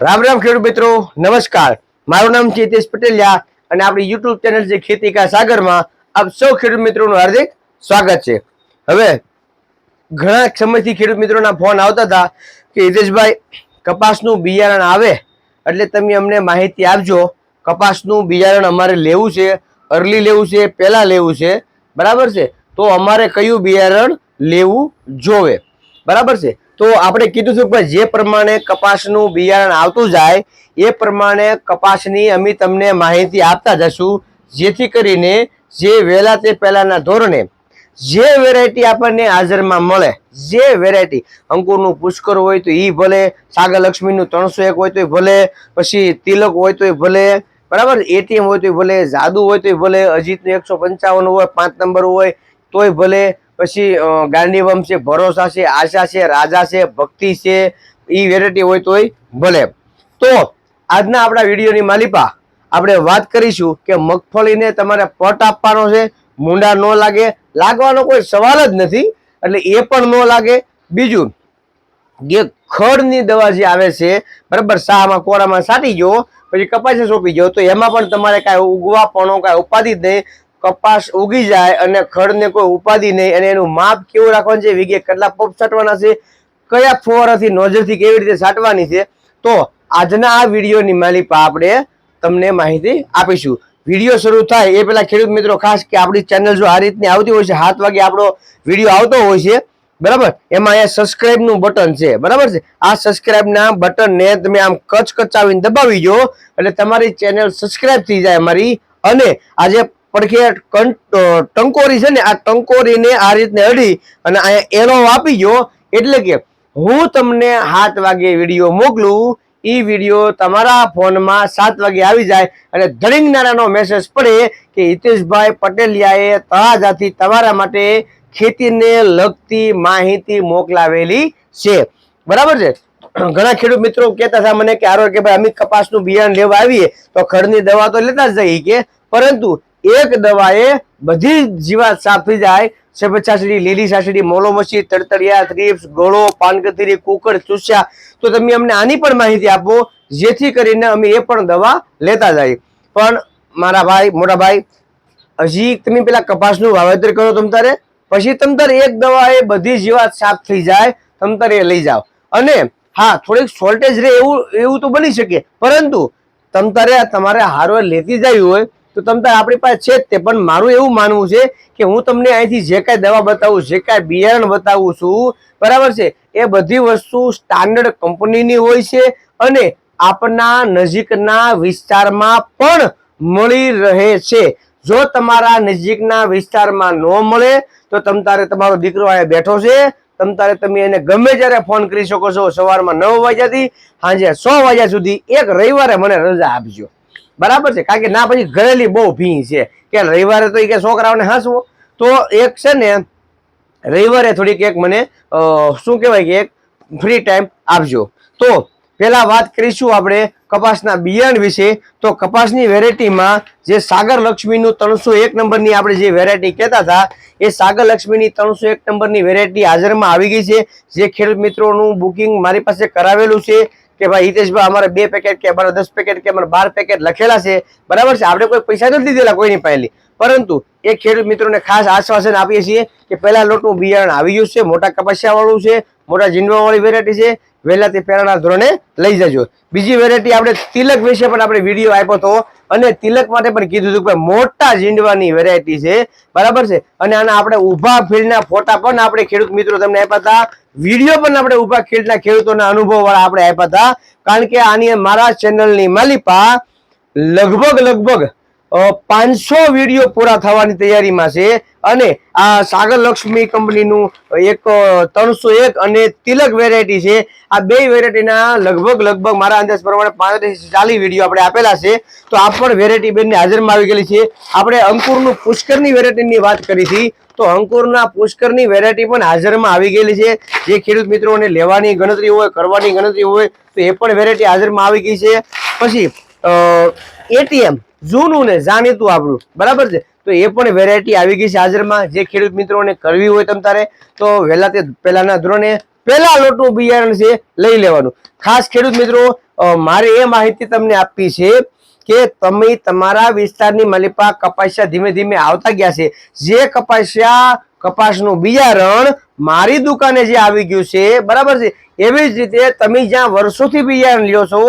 રામ રામ ખેડૂત મિત્રો, નમસ્કાર. મારું નામ છે પટેલિયા અને આપણી યુટ્યુબ ચેનલ છે ખેતી કા સાગરમાં આપ સૌ ખેડૂત મિત્રોનું હાર્દિક સ્વાગત છે. હવે ઘણા સમયથી ખેડૂત મિત્રોના ફોન આવતા હતા કે હિતેશભાઈ, કપાસનું બિયારણ આવે એટલે તમે અમને માહિતી આપજો. કપાસનું બિયારણ અમારે લેવું છે, અર્લી લેવું છે પહેલાં લેવું છે, બરાબર છે? તો અમારે કયું બિયારણ લેવું જોવે? બરાબર છે? તો આપણે કીધું હતું કે જે પ્રમાણે કપાસનું બિયારણ આવતું જાય, એ પ્રમાણે કપાસની અમે તમને માહિતી આપતા જશું. જેથી કરીને જે વહેલા તે પહેલાના ધોરણે જે વેરાયટી આપણને હાજરમાં મળે, જે વેરાયટી અંકુરનું પુષ્કર હોય તો એ ભલે સાગર લક્ષ્મીનું ત્રણસો એક હોય તો ભલે, પછી તિલક હોય તો ભલે, બરાબર? એટીએમ હોય તો ભલે, જાદુ હોય તો ભલે, અજીતનું એકસો પંચાવન હોય, પાંચ નંબર હોય તોય ભલે પછી ગાંધીવમ છે, ભરોસા છે, આશા છે, રાજા છે, ભક્તિ છે એ વેરાયટી હોય તોય ભલે. તો આજના આપણા વિડીયોની માલિપા આપણે વાત કરીશું કે મગફળીને તમારે પટ આપવાનો છે, મુંડા ન લાગે, લાગવાનો કોઈ સવાલ જ નથી, એટલે એ પણ ન લાગે. બીજું, જે ખડની દવા જે આવે છે, બરાબર, શાહમાં, કોરામાં સાટી ગયો, પછી કપાસે સોંપી ગયો, તો એમાં પણ તમારે કાંઈ ઉગવાપણો, કાંઈ ઉપાધિ જ નહીં. કપાસ ઉગી જાય અને ખડને કોઈ ઉપાધિ નહીં અને એનું માપ કેવું રાખવાનું છે? વીઘે કેટલા પંપ છાંટવાના છે? કયા ફુવારાથી નોજરથી કેવી રીતે છાંટવાની છે? તો આજના આ વિડીયોની માલિપા આપણે તમને માહિતી આપીશું. વીડિયો શરૂ થાય એ પહેલાં ખેડૂત મિત્રો ખાસ કે આપણી ચેનલ જો આ રીતની આવતી હોય છે સાત વાગે આપણો વીડિયો આવતો હોય છે, બરાબર? એમાં અહીંયા સબસ્ક્રાઈબનું બટન છે, બરાબર છે? આ સબસ્ક્રાઇબ બટનને તમે આમ કચ કચાવીને દબાવી જો એટલે તમારી ચેનલ સબસ્ક્રાઇબ થઈ જાય અમારી. અને આજે પડખે કં- ટંકોરી છે ને, આ ટંકોરીને આ રીતને અડી અને અહીંયા એનો આપી ગયો, એટલે કે હું તમને સાત વાગે વીડિયો મોકલું એ વીડિયો તમારા ફોનમાં સાત વાગે આવી જાય અને ધડીંગનારાનો મેસેજ પડે કે હિતેશભાઈ પટેલિયાએ તળાજાથી તમારા માટે ખેતીને લગતી માહિતી મોકલાવેલી છે. બરાબર છે? ઘણા ખેડૂત મિત્રો કહેતા હતા મને કે આરો કે ભાઈ અમે કપાસનું બિયારણ લેવા આવીએ તો ખડની દવા તો લેતા જ જઈએ કે, પરંતુ એક દવાએ બધી જીવાત સાફ થઈ જાય. સફેદ સાસડી, લીલી સાસડી મોલોમસી તડતડિયા થ્રીપ્સ ગોળો પાનકથીરી કુકર, ચૂસ્યા. તો તમે અમને આની પણ માહિતી આપો, જેથી કરીને અમે એ પણ દવા લેતા જઈએ. પણ મારા ભાઈ, મોટા ભાઈ, હજી તમે પેલા કપાસનું વાવેતર કરો તમ તારે, પછી તમ તારે એક દવા એ બધી જીવાત સાફ થઈ જાય, તમ તારે એ લઈ જાઓ. અને હા, થોડીક શોર્ટેજ રહે એવું એવું તો બની શકે, પરંતુ તમ તારે તમારે હારો લેતી જાય હોય તો તમ તારે આપણી પાસે છે જ તે, પણ મારું એવું માનવું છે કે હું તમને અહીંથી જે કાંઈ દવા બતાવું, જે કાંઈ બિયારણ બતાવું છું, બરાબર છે? એ બધી વસ્તુ સ્ટાન્ડર્ડ કંપનીની હોય છે અને આપના નજીકના વિસ્તારમાં પણ મળી રહે છે. જો તમારા નજીકના વિસ્તારમાં ન મળે, તો તમ તારે તમારો દીકરો અહીંયા બેઠો છે. તમ તારે તમે એને ગમે ત્યારે ફોન કરી શકો છો. સવારમાં નવ વાગ્યાથી સાંજે સો વાગ્યા સુધી એક રવિવારે મને રજા આપજો. બરાબર છે? કારણ કે ના, પછી ઘરેલી બહુ ભી છે. કે રવિવારે તો ઈ કે છોકરાઓને હસવો. તો એક છે ને, રવિવારે થોડીક એક મને શું કહેવાય કે એક ફ્રી ટાઈમ આપજો. તો પહેલાં વાત કરીશું આપણે કપાસના બિયારણ વિશે. તો કપાસની વેરાયટીમાં જે સાગર લક્ષ્મીનું ત્રણસો એક નંબરની આપણે જે વેરાયટી કહેતા હતા, એ સાગર લક્ષ્મીની ત્રણસો એક નંબરની વેરાયટી હાજરમાં આવી ગઈ છે. જે ખેડૂત મિત્રોનું બુકિંગ મારી પાસે કરાવેલું છે. કે ભાઈ હિતેશભાઈ, અમારે બે પેકેટ કે અમારે દસ પેકેટ કે અમારે બાર પેકેટ લખેલા છે. બરાબર છે? આપણે કોઈ પૈસા નથી દીધેલા, કોઈની પહેલી પરંતુ એ ખેડૂત મિત્રોને ખાસ આશ્વાસન આપીએ છીએ કે પહેલા લોટનું બિયારણ આવી ગયું છે, મોટા કપાસિયા વાળું છે મોટા જીંડવાવાળી વેરાયટી છે. વહેલાથી પહેલાના ધોરણે લઈ જજો. બીજી વેરાયટી આપણે તિલક વિશે પણ આપણે વીડિયો આપ્યો હતો અને તિલક માટે પણ કીધું હતું કે મોટા જીંડવાની વેરાયટી છે. બરાબર છે? અને આના આપણે ઊભા ફિલ્ડના ફોટા પણ આપણે ખેડૂત મિત્રો તમને આપ્યા હતા. વીડિયો પણ આપણે ઊભા ફિલ્ડના ખેડૂતોના અનુભવ વાળા આપણે આપ્યા હતા. કારણ કે આની મારા ચેનલની માલિપા લગભગ લગભગ પાંચસો વીડિયો પૂરા થવાની તૈયારીમાં છે. અને આ સાગર લક્ષ્મી કંપનીનું એક ત્રણસો એક અને તિલક વેરાયટી છે. આ બે વેરાયટીના લગભગ લગભગ મારા અંદાજ પ્રમાણે પાંત્રીસ ચાલીસ વીડિયો આપણે આપેલા છે. તો આ પણ વેરાયટી બેનની હાજરમાં આવી ગયેલી છે. આપણે અંકુરનું પુષ્કરની વેરાયટીની વાત કરી હતી. તો અંકુરના પુષ્કરની વેરાયટી પણ હાજરમાં આવી ગયેલી છે. જે ખેડૂત મિત્રોને લેવાની ગણતરી હોય, કરવાની ગણતરી હોય, તો એ પણ વેરાયટી હાજરમાં આવી ગઈ છે. પછી એટીએમ જૂનું ને જાણીતું આપણું. બરાબર છે? તો એ પણ વેરાયટી આવી ગઈ છે હાજરમાં. જે ખેડૂત મિત્રોને કરવી હોય તમ તો વહેલા તે પહેલાના ધોરણે પહેલા લોટનું બિયારણ છે, લઈ લેવાનું. ખાસ ખેડૂત મિત્રો મારે એ માહિતી તમને આપવી છે કે તમે તમારા વિસ્તારની મલિપા કપાસિયા ધીમે ધીમે આવતા ગયા છે. જે કપાસિયા, કપાસનું બિયારણ મારી દુકાને જે આવી ગયું છે, બરાબર છે? એવી જ રીતે તમે જ્યાં વર્ષોથી બિયારણ લ્યો છો,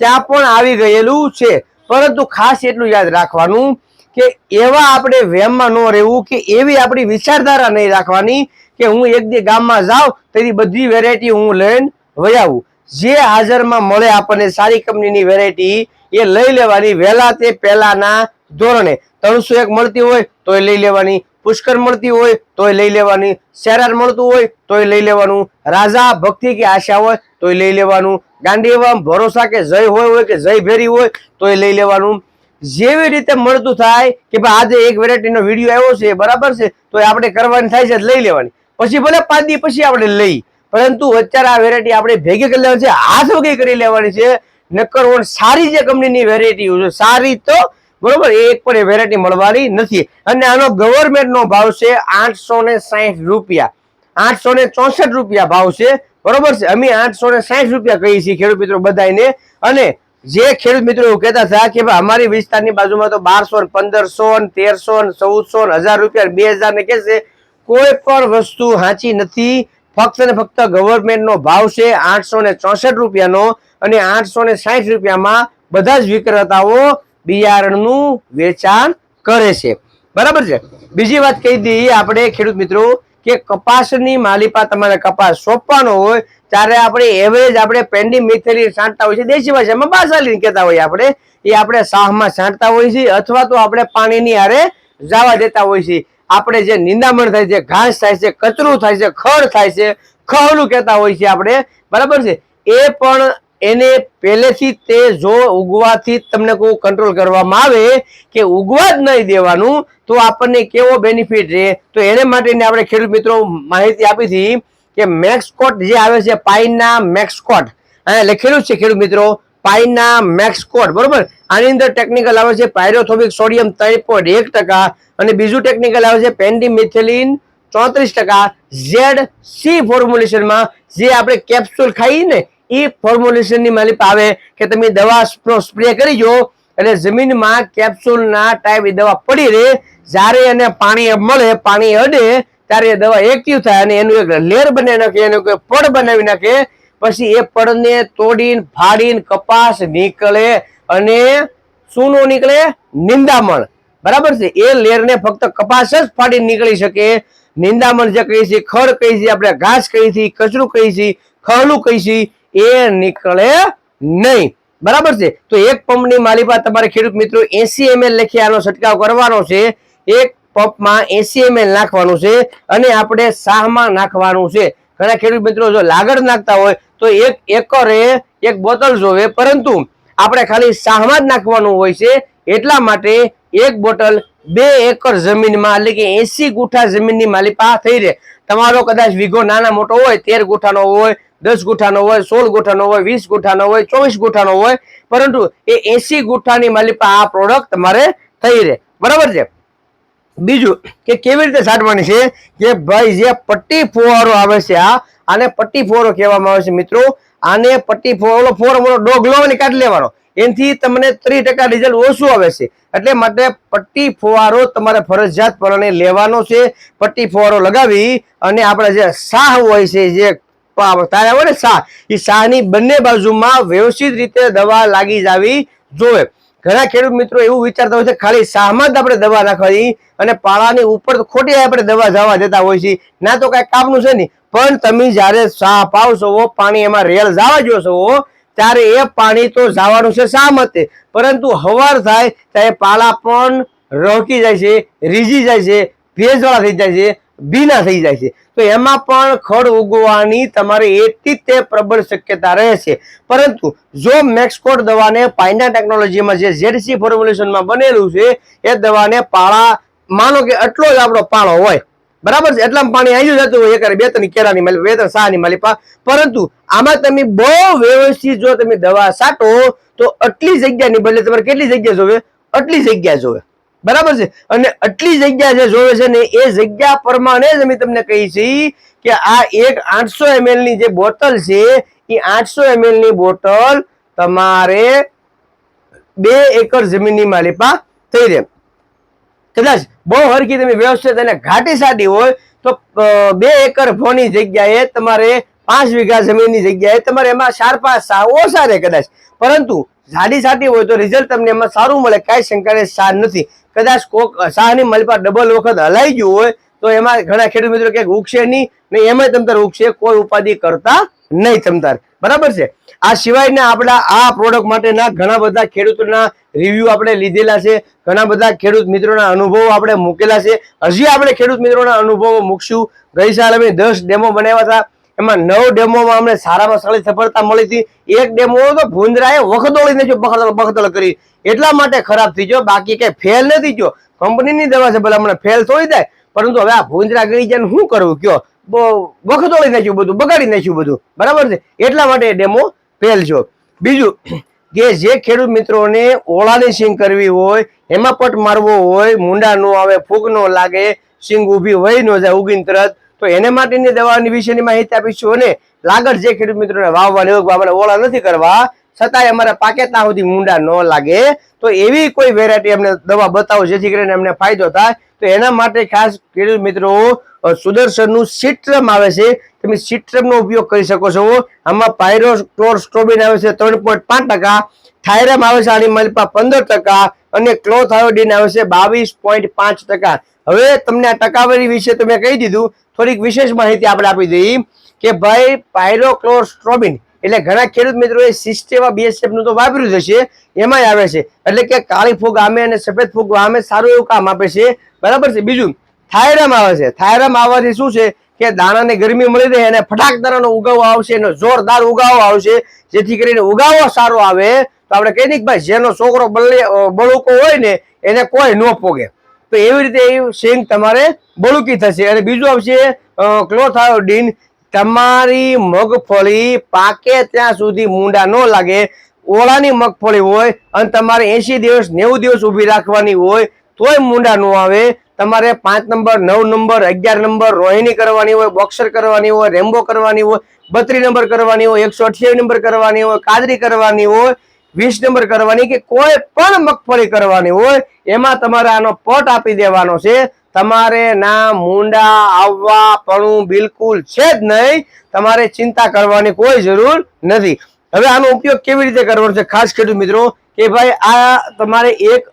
ત્યાં પણ આવી ગયેલું છે. પરંતુ ખાસ એટલું યાદ રાખવાનું કે એવા આપણે વેમમાં ન રહેવું કે એવી આપણી વિચારધારા નહીં રાખવાની કે હું એક દી ગામમાં જાઉં, તેની બધી વેરાયટી હું લઈને વયાવું જે હાજરમાં મળે આપણને સારી કંપનીની વેરાયટી એ લઈ લેવાની વહેલા તે પહેલાના ધોરણે. ત્રણસો એક મળતી હોય, તોય લઈ લેવાની. પુષ્કર મળતી હોય, તોય લઈ લેવાની. શેરાર મળતું હોય, તોય લઈ લેવાનું. રાજા ભક્તિ કે આશા હોય, તોય લઈ લેવાનું. ગાંધીવામ ભરોસા કે જય હોય હોય કે જય ભેરી હોય, તોય લઈ લેવાનું. જેવી રીતે મળતું થાય કે ભાઈ આજે એક વેરાયટીનો વીડિયો આવ્યો છે, બરાબર છે તો આપણે કરવાની થાય છે લઈ લેવાની. પછી ભલે પાંચ દી પછી આપણે લઈ, પરંતુ અત્યારે આ વેરાયટી આપણે ભેગી કરી લેવાની છે, હાથ વગી કરી લેવાની છે નક્કર સારી જે કંપનીની વેરાયટી છે, સારી તો, બરોબર એક પણ વેરાયટી મળવાની નથી. અને આનો ગવર્મેન્ટ નો ભાવ છે આઠસો ને સાહીઠ રૂપિયા. આઠસો ને ચોસઠ રૂપિયા ભાવ છે, બરોબર છે, અમે આઠસો ને સાહીઠ રૂપિયા કહીએ છીએ ખેડૂત મિત્રો બધાને અને જે ખેડૂત મિત્રો એવું કહેતા હતા કે અમારી વિસ્તારની બાજુમાં તો બારસો ને પંદરસો ને તેરસો ને ચૌદસો ને હજાર રૂપિયા બે હજાર ને કહેશે કોઈ પણ વસ્તુ સાચી નથી. ફક્ત ને ફક્ત ગવર્મેન્ટનો ભાવ છે આઠસો ને ચોસઠ રૂપિયાનો અને આઠસો ને સાહીઠ રૂપિયામાં બધા જ વિક્રેતાઓ બિયારણનું વેચાણ કરે છે. બરાબર છે? બીજી વાત કહી દઈએ આપણે ખેડૂત મિત્રો કે કપાસની માલિપા તમારે કપાસ સોંપવાનો હોય, ત્યારે આપણે એવરેજ આપણે પેન્ડી, મિથેલી છાંટતા હોય છે, દેશી ભાષામાં બાસાલી કહેતા હોઈએ આપણે. એ આપણે સાહમાં છાંટતા હોય છે અથવા તો આપણે પાણીની હારે જવા દેતા હોય છે આપણે જે નિંદામણ થાય છે, ઘાસ થાય છે, કચરું થાય છે, ખડ થાય છે, ખહલું કહેતા હોય છે આપણે. બરાબર છે? એ પણ એને પહેલેથી તે જો ઉગવાથી તમને કોઈ કંટ્રોલ કરવામાં આવે કે ઉગવા જ નહીં દેવાનું, તો આપણને કેવો બેનિફિટ રહે? તો એને માટેની આપણે ખેડૂત મિત્રો માહિતી આપી હતી કે મેક્સકોટ જે આવે છે પાઇનના મેક્સકોટ. અહીંયા લખેલું છે ખેડૂત મિત્રો પાઇનના મેક્સકોટ, બરોબર? આની અંદર ટેકનિકલ આવે છે પાયરોથોમિક સોડિયમ ત્રણ ટકા, અને બીજું ટેકનિકલ આવે છે પેન્ડીમિથેલિન ચોત્રીસ ટકા. ઝેડ સી ફોર્મ્યુલેશનમાં જે આપણે કેપ્સ્યુલ ખાઈએ ને એ ફોર્મ્યુલેશનની માલિક આવે કે તમે દવાનો સ્પ્રે કરી જો એટલે જમીનમાં કેપ્સ્યુલના ટાઈપ દવા પડી રહે, જ્યારે એને પાણી મળે, પાણી અડે, ત્યારે એ દવા એક્ટિવ થાય અને એનું એક લેર બનાવી નાખે, એનું કોઈ પડ બનાવી નાખે. પછી એ પડને તોડીને, ફાડીને કપાસ નીકળે અને સૂનો નીકળે, નિંદામણ. બરાબર છે? એ લેરને ફક્ત કપાસ જ ફાડીને નીકળી શકે. નિંદામણ જે કહીએ છીએ ખડ કહીએ છીએ આપણે ઘાસ કહીએ છીએ કચરું કહીએ છીએ ખહલું એ નીકળે નહીં. બરાબર છે? તો એક પંપની માલિકા તમારે ખેડૂત મિત્રો એસી એમએલ લખી આનો છંટકાવ કરવાનો છે. એક પંપમાં એસી એમએલ નાખવાનું છે અને આપણે શાહમાં નાખવાનું છે. ઘણા ખેડૂત મિત્રો જો લાગડ નાખતા હોય તો એક એકરે એક બોટલ જોવે. પરંતુ આપણે ખાલી શાહમાં જ નાખવાનું હોય છે. એટલા માટે એક બોટલ બે એકર જમીનમાં એટલે કે એસી ગુઠા જમીનની માલિપા થઈ રહે. તમારો કદાચ વીઘો નાના મોટો હોય, તેર ગુઠાનો હોય દસ ગુઠાનો હોય, સોળ ગુઠાનો હોય, વીસ ગુઠાનો હોય, ચોવીસ ગુઠાનો હોય, પરંતુ એ એસી ગુઠાની માલિપા આ પ્રોડક્ટ તમારે થઈ રહે. બરાબર છે? બીજું કે કેવી રીતે છાંટવાની છે કે ભાઈ જે પટ્ટી ફુવારો આવે છે આ, આને પટ્ટી ફુવારો કહેવામાં આવે છે મિત્રો. આને પટ્ટી ફુવારો ફોર મોટો ડોગ અને કાઢી લેવાનો. એનાથી તમને ત્રીસ ટકા રિઝલ્ટ ઓછું આવે છે. એટલે માટે પટ્ટી ફુવારો તમારે ફરજિયાત પણે લેવાનો છે. પટ્ટી ફુવારો લગાવી અને આપણે જે શાહ હોય છે, જે તારે હોય ને શાહ એ શાહની બંને બાજુમાં વ્યવસ્થિત રીતે દવા લાગી જાવી જોવે. ઘણા ખેડૂત મિત્રો એવું વિચારતા હોય છે, ખાલી શાહમાં જ આપણે દવા નાખવાની અને પાળાની ઉપર ખોટી આપણે દવા જવા જતા હોય છે. ના તો કઈ કામનું છે નહીં. પણ તમે જ્યારે શાહ પાવશો, પાણી એમાં રેલ જવા જોશો ત્યારે એ પાણી તો જવાનું છે શા મતે પરંતુ હવાર થાય ત્યારે પાળા પણ રોકી જાય છે, રીઝી જાય છે, ભેજવાળા થઈ જાય છે. ભીના થઈ જાય છે. તો એમાં પણ ખડ ઉગવાની તમારે એટલી તે પ્રબળ શક્યતા રહે છે. પરંતુ જો મેક્સકોડ દવાને પાઇના ટેકનોલોજીમાં જે ઝેડસી ફોર્મ્યુલેશનમાં બનેલું છે, એ દવાને પાળા, માનો કે આટલો જ આપણો પાળો હોય. બરાબર છે? એટલામાં પાણી આવી જતું હોય એક બે ત્રણ કેળાની માલી બે ત્રણ શાહની માલિપા. પરંતુ આમાં તમે બહુ વ્યવસ્થિત જો તમે દવા છાંટો તો આટલી જગ્યાની બદલે તમારે કેટલી જગ્યા જોવે? આટલી જગ્યા જોવે. બરાબર છે? અને આટલી જગ્યા જે જોવે છે ને, એ જગ્યા પ્રમાણે જ અમે તમને કહી છીએ કે આ એક આઠસો એમએલની જે બોટલ છે, એ આઠસો એમએલની બોટલ તમારે બે એકર જમીનની માલિપા થઈ રહે. કદાચ બહુ હરખી તમે વ્યવસ્થિત અને ઘાટી સાટી હોય, તો બે એકર ભોની જગ્યાએ તમારે પાંચ વીઘા જમીનની જગ્યાએ તમારે એમાં ચાર પાંચ ઓછા રહે કદાચ. પરંતુ જાડી સાટી હોય તો રિઝલ્ટ તમને એમાં સારું મળે, કાંઈ શંકાને સાર નથી. કદાચ કોક શાહની મલપા ડબલ વખત હલાઈ ગયું હોય, તો એમાં ઘણા ખેડૂત મિત્રો કે ઉગશે નહીં ને એમાંય તમતાર ઉગશે, કોઈ ઉપાધિ કરતા નહીં તમતાર. બરાબર છે? આ સિવાયના આપણા આ પ્રોડક્ટ માટેના ઘણા બધા ખેડૂતોના રિવ્યુ આપણે લીધેલા છે, ઘણા બધા ખેડૂત મિત્રોના અનુભવો આપણે મૂકેલા છે. હજી આપણે ખેડૂત મિત્રોના અનુભવો મૂકશું. ગઈ સાલ અમે દસ ડેમો બનાવ્યા હતા. એમાં નવ ડેમોમાં અમને સારામાં સારી સફળતા મળી હતી. એક ડેમો તો ભૂંદરાએ વખતોળીને જો બખતળ બખતળ કરી. એટલા માટે ખરાબ થઈ ગયો. બાકી કઈ ફેલ નથી ગયો કંપનીની દવા છે ભલે હમણાં ફેલ થોડી થાય. પરંતુ હવે આ ભૂંદરા ગઈ જાય શું કરવું? કયો? વખતોળી નાખ્યું બધું, બગાડી નાખ્યું બધું. બરાબર છે? એટલા માટે ડેમો ફેલ છો બીજું, કે જે ખેડૂત મિત્રોને ઓળાની સિંગ કરવી હોય, એમાં પટ મારવો હોય, મુંડા નો આવે, ફૂગ નો લાગે, સિંગ ઊભી વહી ન જાય, ઉગીને તરત તો એને માટેની દવાની વિશેની માહિતી આપીશું અને લાગડ જે ખેડૂત મિત્રોને વાવવા હોય આપણે ઓળા નથી કરવા, છતાંય અમારે પાકે ત્યાં સુધી મૂંડા ન લાગે. તો એવી કોઈ વેરાયટી અમને દવા બતાવો જેથી કરીને અમને ફાયદો થાય. તો એના માટે ખાસ ખેડૂત મિત્રો સુદર્શનનું સિટ્રમ આવે છે. તમે સિટ્રમનો ઉપયોગ કરી શકો છો. આમાં પાયરોક્લોરસ્ટ્રોબિન આવે છે ત્રણ પોઈન્ટ પાંચ ટકા, થાયરમ આવે છે આની માલિપા પંદર ટકા અને ક્લોથાયોડિન આવે છે બાવીસ પોઈન્ટ પાંચ ટકા. હવે તમને આ ટકાવારી વિશે તો મેં કહી દીધું થોડીક વિશેષ માહિતી આપણે આપી દઈ કે ભાઈ, પાયરોક્લોસ્ટ્રોબિન, એટલે ઘણા ખેડૂત મિત્રોએ સિસ્ટેમા બીએસએફનું તો વાપર્યું જ હશે, એમાંય આવે છે. એટલે કે કાળી ફૂગ આમે અને સફેદ ફૂગ આમે સારું એવું કામ આપે છે. બરાબર છે? બીજું, થાયરમ આવે છે. થાયરમ આવવાથી શું છે? કે દાણાને ગરમી મળી રહે અને ફટાક દાણાનો ઉગાવો આવશે, એનો જોરદાર ઉગાવો આવશે, જેથી કરીને ઉગાવો સારો આવે. તો આપણે કહીએ દઈએ કે ભાઈ, જેનો છોકરો બળે બળુકો હોય ને, એને કોઈ ન પોગે. તો એવી રીતે એ સિંગ તમારે બળુકી થશે. અને બીજું આવશે ક્લોથાયોડીન. તમારી મગફળી પાકે ત્યાં સુધી મૂંડા ન લાગે. ઓળાની મગફળી હોય અને તમારે એંશી દિવસ, નેવું દિવસ ઊભી રાખવાની હોય, તોય મૂંડા ન આવે. તમારે પાંચ નંબર, નવ નંબર, અગિયાર નંબર રોહિણી કરવાની હોય, બોક્સર કરવાની હોય, રેમ્બો કરવાની હોય બત્રી નંબર કરવાની હોય, એકસો નંબર કરવાની હોય, કાદરી કરવાની હોય. વીસ નંબર કરવાની કે કોઈ પણ મગફળી કરવાની હોય, એમાં તમારે આનો પટ આપી દેવાનો છે. તમારે ના મુંડા, આવવા, પણ બિલકુલ છે જ નહીં. તમારે ચિંતા કરવાની કોઈ જરૂર નથી. હવે આનો ઉપયોગ કેવી રીતે કરવાનો છે? ખાસ ખેડૂત મિત્રો, કે ભાઈ આ તમારે એક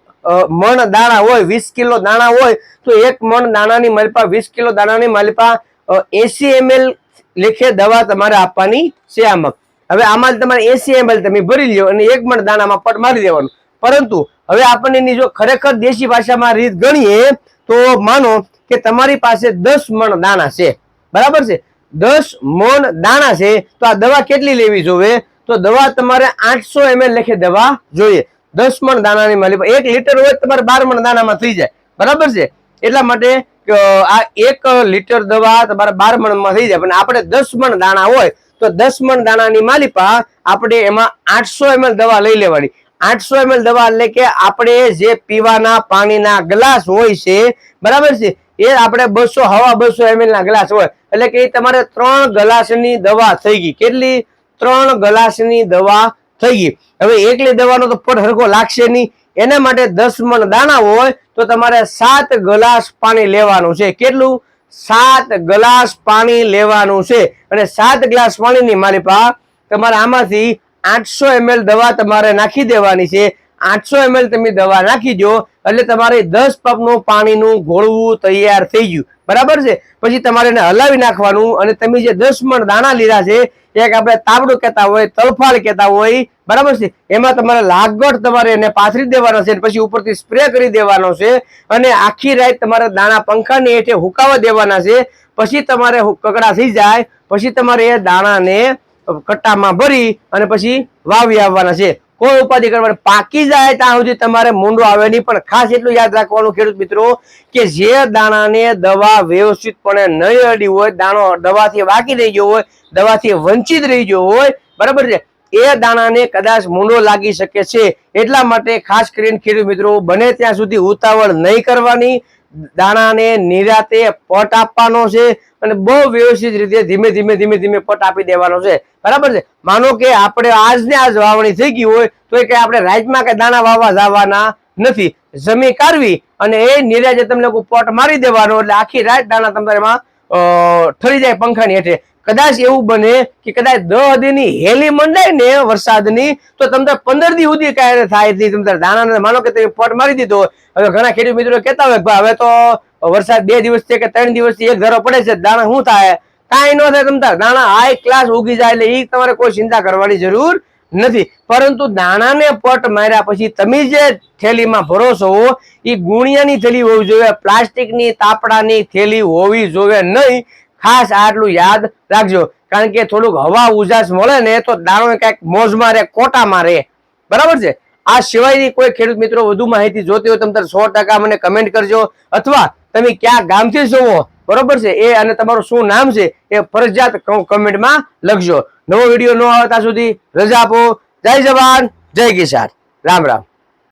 મણ દાણા હોય, વીસ કિલો દાણા હોય, તો એક મણ દાણાની માલિપા, વીસ કિલો દાણાની માલિપા એસી એમએલ લેખે દવા તમારે આપવાની છે આમાં હવે આમાં તમારે એસી એમએલ તમે ભરી લ્યો અને એક મણ દાણામાં પટ મારી દેવાનું. પરંતુ હવે આપણને એની જો ખરેખર દેશી ભાષામાં રીત ગણીએ, તો માનો કે તમારી પાસે દસ મણ દાણા છે. બરાબર છે? દસ મણ દાણા છે. તો આ દવા કેટલી લેવી જોવે? તો દવા તમારે આઠસો એમએલ લેખે દવા જોઈએ. દસ મણ દાણાની માલિક એક લીટર હોય તમારે બાર મણ દાણામાં થઈ જાય. બરાબર છે? એટલા માટે આ એક લીટર દવા તમારે બાર મણમાં થઈ જાય. પણ આપણે દસ મણ દાણા હોય તો દસ મણ દાણાની માલિપા આપણે એમાં આઠસો એમએલ દવા લઈ લેવાની. આઠસો એમએલ દવા એટલે કે આપણે જે પીવાના પાણીના ગ્લાસ હોય છે, બરાબર છે? એ આપણે બસો, હવા બસો એમએલ ના ગ્લાસ હોય. એટલે કે એ તમારે ત્રણ ગ્લાસની દવા થઈ ગઈ. કેટલી? ત્રણ ગ્લાસની દવા થઈ ગઈ. હવે એકલી દવાનો તો પટ હરખો લાગશે નહીં. એના માટે દસ મણ દાણા હોય તો તમારે સાત ગ્લાસ પાણી લેવાનું છે. કેટલું? સાત ગ્લાસ પાણી લેવાનું છે. અને સાત ગ્લાસ પાણીની મારી પા તમારે આમાંથી આઠસો એમએલ દવા તમારે નાખી દેવાની છે. આઠસો એમએલ તમે દવા નાખી દો, એટલે તમારે દસ પગનું પાણીનું ઘોળવું તૈયાર થઈ ગયું. બરાબર છે? પછી તમારે એને હલાવી નાખવાનું અને તમે જે દસ મણ દાણા લીધા છે, એક આપણે તાબડું કહેતા હોય, તલફાળ કહેતા હોય બરાબર છે? એમાં તમારે લાગડ તમારે એને પાથરી દેવાનો છે પછી ઉપરથી સ્પ્રે કરી દેવાનો છે અને આખી રાત તમારે દાણા પંખાની હેઠે હુકાવા દેવાના છે. પછી તમારે કકડા થઈ જાય, પછી તમારે એ દાણાને કટ્ટામાં ભરી અને પછી વાવી આવવાના છે. કોઈ ઉપાધિ કરવાની પાકી જાય ત્યાં સુધી તમારે મૂંડો આવે નહીં. પણ ખાસ એટલું યાદ રાખવાનું ખેડૂત મિત્રો કે જે દાણાને દવા વ્યવસ્થિતપણે નહીં અડી હોય, દાણો દવાથી વાકી રહી ગયો હોય, દવાથી વંચિત રહી ગયો હોય, બરાબર છે? એ દાણાને કદાચ મૂંડો લાગી શકે છે. એટલા માટે ખાસ કરીને ખેડૂત મિત્રો, બને ત્યાં સુધી ઉતાવળ નહીં કરવાની. દાણાને નિરાતે પટ આપવાનો છે અને બહુ વ્યવસ્થિત રીતે ધીમે ધીમે ધીમે ધીમે પટ આપી દેવાનો છે. બરાબર છે? માનો કે આપણે આજને આજ વાવણી થઈ ગઈ હોય તો એ કે આપણે રાજમાં કે દાણા વાવવા જવાના નથી. જમી કાઢવી અને એ નિરાજે તમને પટ મારી દેવાનો, એટલે આખી રાત દાણા તમારે એમાં ઠરી જાય પંખાની હેઠે. કદાચ એવું બને કે કદાચ દહ દીની હેલી મંડાય ને વરસાદની, તો તમને પંદર દી સુધી કાંઈ થાય નહીં. તમે દાણા માનો કે તમે પટ મારી દીધો. હવે ઘણા ખેડૂત મિત્રો કહેતા હોય ભાઈ, હવે તો વરસાદ બે દિવસથી કે ત્રણ દિવસથી એક ધારો પડે છે, દાણા શું થાય? કાંઈ ન થાય તમતા દાણા હાઈ ક્લાસ ઉગી જાય એટલે એ તમારે કોઈ ચિંતા કરવાની જરૂર નથી. પરંતુ દાણાને પટ માર્યા પછી તમે જે થેલીમાં ભરો છો એ ગુણિયાની થેલી હોવી જોઈએ, પ્લાસ્ટિકની તાપડાની થેલી હોવી જોઈએ નહીં. ખાસ આટલું યાદ રાખજો. કારણ કે થોડુંક હવા ઉજાસ મળે ને તો દાણો ક્યાંક મોજમાં રહે કોટામાં રહે બરાબર છે? આ સિવાયની કોઈ ખેડૂત મિત્રો વધુ માહિતી જોતી હોય તમે સો ટકા મને કમેન્ટ કરજો. અથવા તમે ક્યાં ગામથી જોવો? બરોબર છે? એ અને તમારું શું નામ છે? એ ફરજિયાત કમેન્ટમાં લખજો. નવો વીડિયો ન આવે ત્યાં સુધી રજા આપો. જય જવાન, જય કિસાન. રામ રામ.